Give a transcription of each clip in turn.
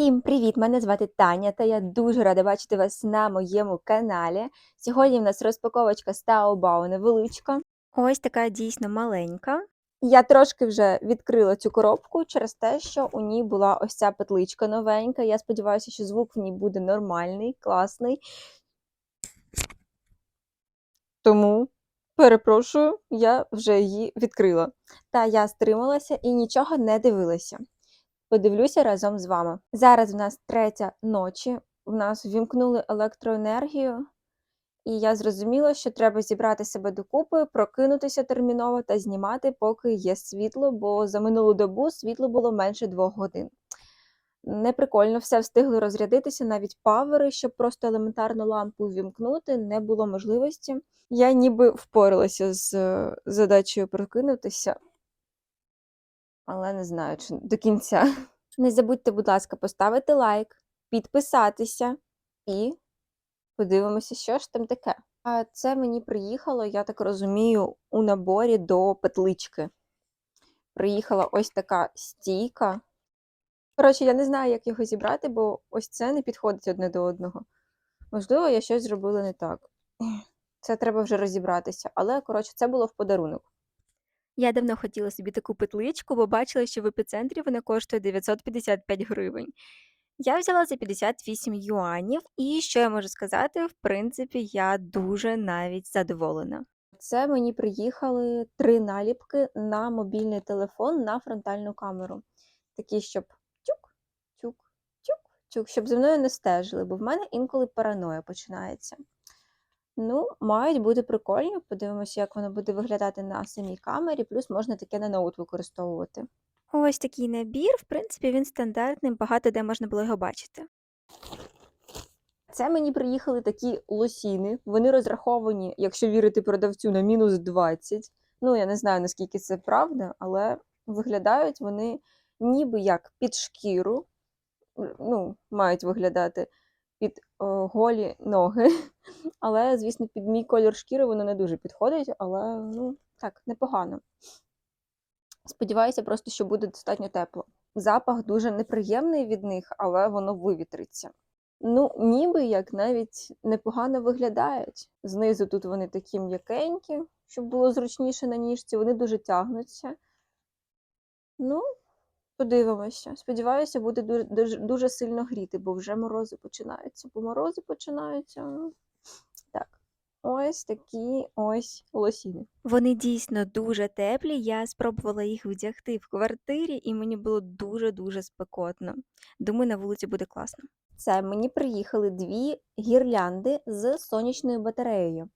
Всім привіт! Мене звати Таня, та я дуже рада бачити вас на моєму каналі. Сьогодні в нас розпаковочка з невеличка. Ось така дійсно маленька. Я трошки вже відкрила цю коробку через те, що у ній була ось ця петличка новенька. Я сподіваюся, що звук в ній буде нормальний, класний. Тому, перепрошую, я вже її відкрила. Та я стрималася і нічого не дивилася подивлюся разом з вами. Зараз в нас третя ночі, в нас ввімкнули електроенергію, і я зрозуміла, що треба зібрати себе докупи, прокинутися терміново та знімати, поки є світло, бо за минулу добу світло було менше двох годин. Неприкольно, все встигли розрядитися, навіть павери, щоб просто елементарну лампу ввімкнути, не було можливості. Я ніби впоралася з е, задачею прокинутися, але не знаю, чи до кінця. Не забудьте, будь ласка, поставити лайк, підписатися і подивимося, що ж там таке. А це мені приїхало, я так розумію, у наборі до петлички. Приїхала ось така стійка. Коротше, я не знаю, як його зібрати, бо ось це не підходить одне до одного. Можливо, я щось зробила не так. Це треба вже розібратися. Але, коротше, це було в подарунок. Я давно хотіла собі таку петличку, бо бачила, що в епіцентрі вона коштує 955 гривень. Я взяла за 58 юанів, і що я можу сказати, в принципі, я дуже навіть задоволена. Це мені приїхали три наліпки на мобільний телефон на фронтальну камеру. Такі, щоб тюк, тюк, тюк, тюк, щоб за мною не стежили, бо в мене інколи параноя починається. Ну, мають бути прикольні. Подивимося, як воно буде виглядати на самій камері, плюс можна таке на ноут використовувати. Ось такий набір, в принципі, він стандартний, багато де можна було його бачити. Це мені приїхали такі лосіни. Вони розраховані, якщо вірити продавцю, на мінус 20. Ну, я не знаю, наскільки це правда, але виглядають вони ніби як під шкіру. Ну, мають виглядати під голі ноги. Але, звісно, під мій колір шкіри воно не дуже підходить, але ну, так, непогано. Сподіваюся, просто, що буде достатньо тепло. Запах дуже неприємний від них, але воно вивітриться. Ну, ніби як навіть непогано виглядають. Знизу тут вони такі м'якенькі, щоб було зручніше на ніжці, вони дуже тягнуться. Ну, подивимося. Сподіваюся, буде дуже, дуже, сильно гріти, бо вже морози починаються. Бо морози починаються. Так. Ось такі ось лосіни. Вони дійсно дуже теплі. Я спробувала їх вдягти в квартирі, і мені було дуже-дуже спекотно. Думаю, на вулиці буде класно. Це мені приїхали дві гірлянди з сонячною батареєю.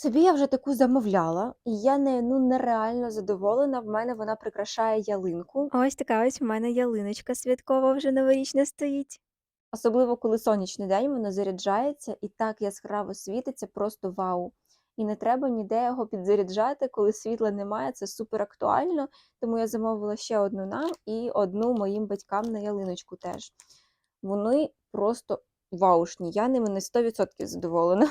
Собі я вже таку замовляла, і я не, ну, нереально задоволена. В мене вона прикрашає ялинку. Ось така ось в мене ялиночка святкова вже новорічна стоїть. Особливо, коли сонячний день воно заряджається і так яскраво світиться, просто вау. І не треба ніде його підзаряджати, коли світла немає, це супер актуально. Тому я замовила ще одну нам і одну моїм батькам на ялиночку теж. Вони просто ваушні. Я ними на 100% задоволена.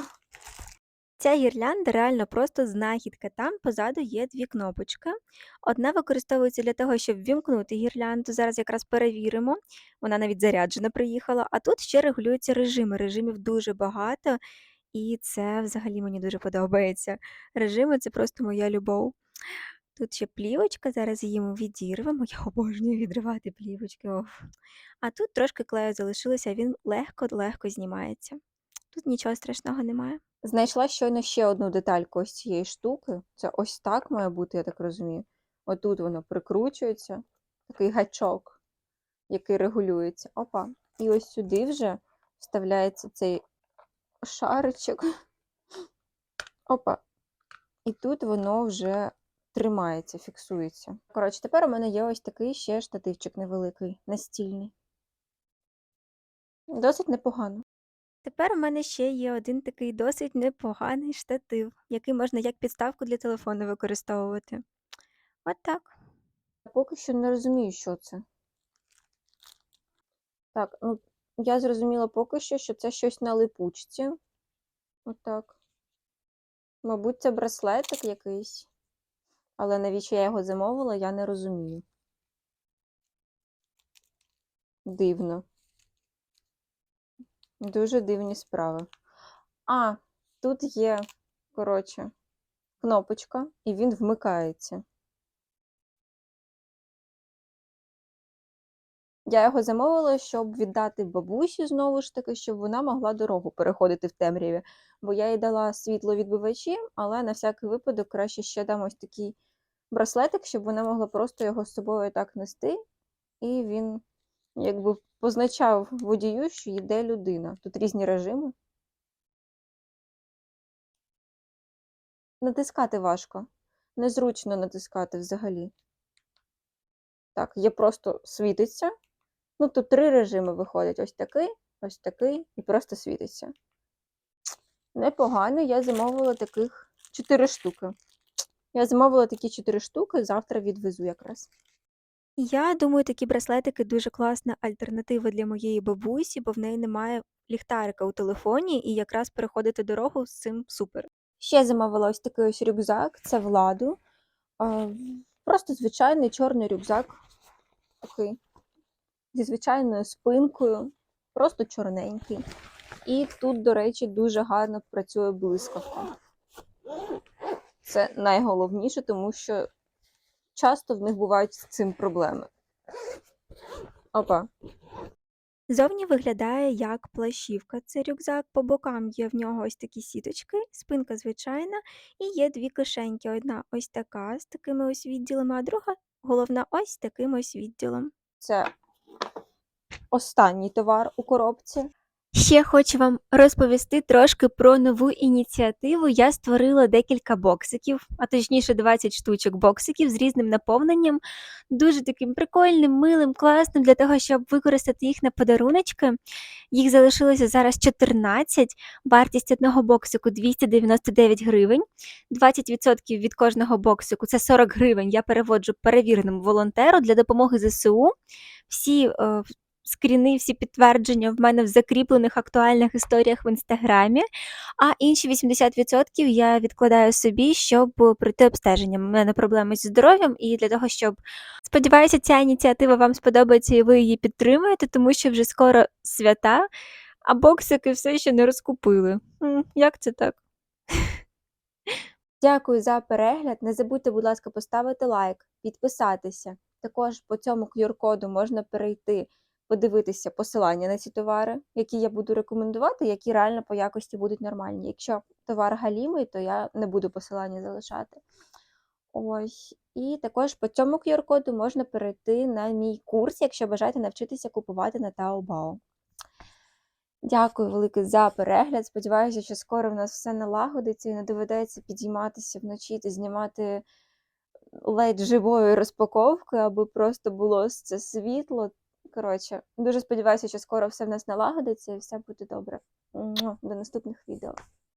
Ця гірлянда реально просто знахідка. Там позаду є дві кнопочки. Одна використовується для того, щоб ввімкнути гірлянду. Зараз якраз перевіримо. Вона навіть заряджена приїхала. А тут ще регулюються режими. Режимів дуже багато, і це взагалі мені дуже подобається. Режими це просто моя любов. Тут ще плівочка, зараз її ми відірвемо. Я обожнюю відривати плівочки. Оф. А тут трошки клею залишилося, він легко-легко знімається. Тут нічого страшного немає. Знайшла щойно ще одну детальку ось цієї штуки. Це ось так має бути, я так розумію. Отут воно прикручується, такий гачок, який регулюється. Опа. І ось сюди вже вставляється цей шаричок. Опа. І тут воно вже тримається, фіксується. Коротше, тепер у мене є ось такий ще штативчик невеликий, настільний. Досить непогано. Тепер у мене ще є один такий досить непоганий штатив, який можна як підставку для телефону використовувати. От так. Поки що не розумію, що це. Так, ну, я зрозуміла поки що, що це щось на липучці. Отак. Мабуть, це браслетик якийсь. Але навіщо я його замовила, я не розумію. Дивно. Дуже дивні справи. А, тут є, коротше, кнопочка, і він вмикається. Я його замовила, щоб віддати бабусі знову ж таки, щоб вона могла дорогу переходити в темряві. Бо я їй дала світловідбивачі, але на всякий випадок краще ще дам ось такий браслетик, щоб вона могла просто його з собою так нести, і він якби позначав водію, що йде людина. Тут різні режими. Натискати важко. Незручно натискати взагалі. Так, є просто світиться. Ну, тут три режими виходять: ось такий, ось такий і просто світиться. Непогано, я замовила таких 4 штуки. Я замовила такі 4 штуки, завтра відвезу якраз. Я думаю, такі браслетики дуже класна альтернатива для моєї бабусі, бо в неї немає ліхтарика у телефоні, і якраз переходити дорогу з цим супер. Ще замовила ось такий ось рюкзак, це владу. Просто звичайний чорний рюкзак. Такий. Зі звичайною спинкою, просто чорненький. І тут, до речі, дуже гарно працює блискавка. Це найголовніше, тому що часто в них бувають з цим проблеми. Опа. Зовні виглядає як плащівка. Це рюкзак, по бокам є в нього ось такі сіточки, спинка звичайна, і є дві кишеньки. Одна ось така з такими ось відділами, а друга головна ось з таким ось відділом. Це останній товар у коробці. Ще хочу вам розповісти трошки про нову ініціативу. Я створила декілька боксиків, а точніше 20 штучок боксиків з різним наповненням, дуже таким прикольним, милим, класним для того, щоб використати їх на подаруночки. Їх залишилося зараз 14. Вартість одного боксику 299 гривень. 20% від кожного боксику це 40 гривень. Я переводжу перевіреному волонтеру для допомоги ЗСУ. Всі е, скріни, всі підтвердження в мене в закріплених актуальних історіях в інстаграмі, а інші 80% я відкладаю собі, щоб пройти обстеження. У мене проблеми зі здоров'ям, і для того, щоб сподіваюся, ця ініціатива вам сподобається і ви її підтримуєте, тому що вже скоро свята, а боксики все ще не розкупили. Як це так? Дякую за перегляд. Не забудьте, будь ласка, поставити лайк, підписатися. Також по цьому QR-коду можна перейти, подивитися посилання на ці товари, які я буду рекомендувати, які реально по якості будуть нормальні. Якщо товар галімий, то я не буду посилання залишати. Ось. І також по цьому QR-коду можна перейти на мій курс, якщо бажаєте навчитися купувати на Taobao. Дякую велике за перегляд. Сподіваюся, що скоро в нас все налагодиться і не доведеться підійматися вночі та знімати ледь живою розпаковкою, аби просто було це світло. Коротше, дуже сподіваюся, що скоро все в нас налагодиться і все буде добре. До наступних відео.